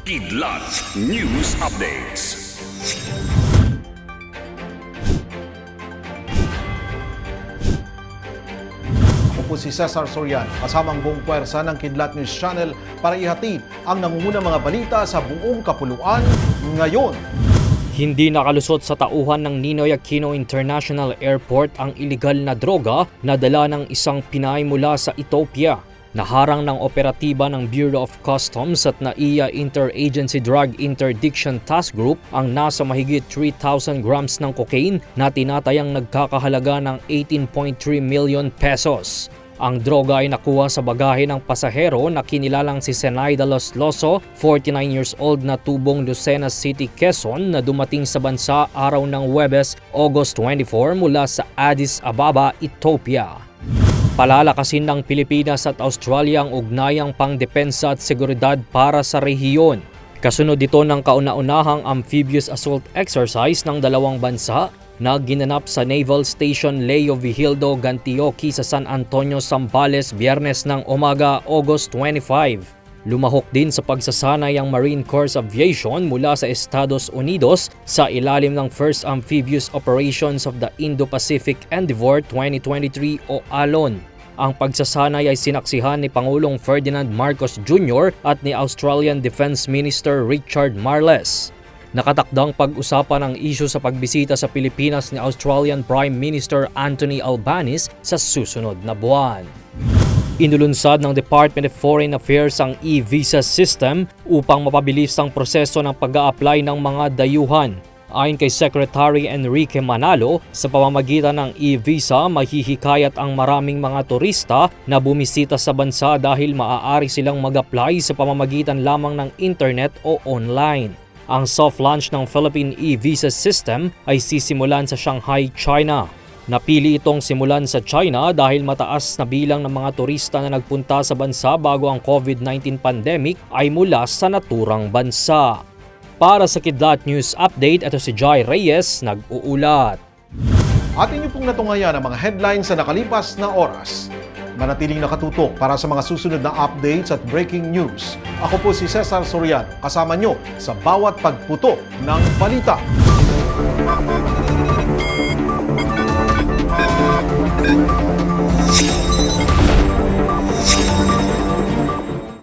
Kidlat News Updates. Ako po si Cesar Sorian, kasamang buong puwersa ng Kidlat News Channel para ihatid ang nangungunang mga balita sa buong kapuluan ngayon. Hindi nakalusot sa tauhan ng Ninoy Aquino International Airport ang iligal na droga na dala ng isang Pinay mula sa Ethiopia. Naharang ng operatiba ng Bureau of Customs at NAIA Interagency Drug Interdiction Task Group ang nasa mahigit 3,000 grams ng cocaine na tinatayang nagkakahalaga ng 18.3 million pesos. Ang droga ay nakuha sa bagahe ng pasahero na kinilalang si Senaida Los Loso, 49 years old na tubong Lucena City, Quezon na dumating sa bansa araw ng Webes, August 24 mula sa Addis Ababa, Ethiopia. Palalakasin ng Pilipinas at Australia ang ugnayang pangdepensa at seguridad para sa rehiyon. Kasunod dito ng kauna-unahang amphibious assault exercise ng dalawang bansa na ginanap sa Naval Station Leo Vigildo Gantioki sa San Antonio, Zambales, biyernes ng umaga, August 25. Lumahok din sa pagsasanay ang Marine Corps Aviation mula sa Estados Unidos sa ilalim ng First Amphibious Operations of the Indo-Pacific Endeavour 2023 o ALON. Ang pagsasanay ay sinaksihan ni Pangulong Ferdinand Marcos Jr. at ni Australian Defense Minister Richard Marles. Nakatakdang pag-usapan ang isyu sa pagbisita sa Pilipinas ni Australian Prime Minister Anthony Albanese sa susunod na buwan. Inulunsad ng Department of Foreign Affairs ang e-visa system upang mapabilis ang proseso ng pag apply ng mga dayuhan. Ayon kay Secretary Enrique Manalo, sa pamamagitan ng e-visa mahihikayat ang maraming mga turista na bumisita sa bansa dahil maaari silang mag-apply sa pamamagitan lamang ng internet o online. Ang soft launch ng Philippine e-visa system ay sisimulan sa Shanghai, China. Napili itong simulan sa China dahil mataas na bilang ng mga turista na nagpunta sa bansa bago ang COVID-19 pandemic ay mula sa naturang bansa. Para sa Kidlat News Update, ito si Jai Reyes, nag-uulat. At inyo pong natungayan ang mga headlines sa nakalipas na oras. Manatiling nakatutok para sa mga susunod na updates at breaking news. Ako po si Cesar Sorian, kasama nyo sa bawat pagputo ng balita. Thank you.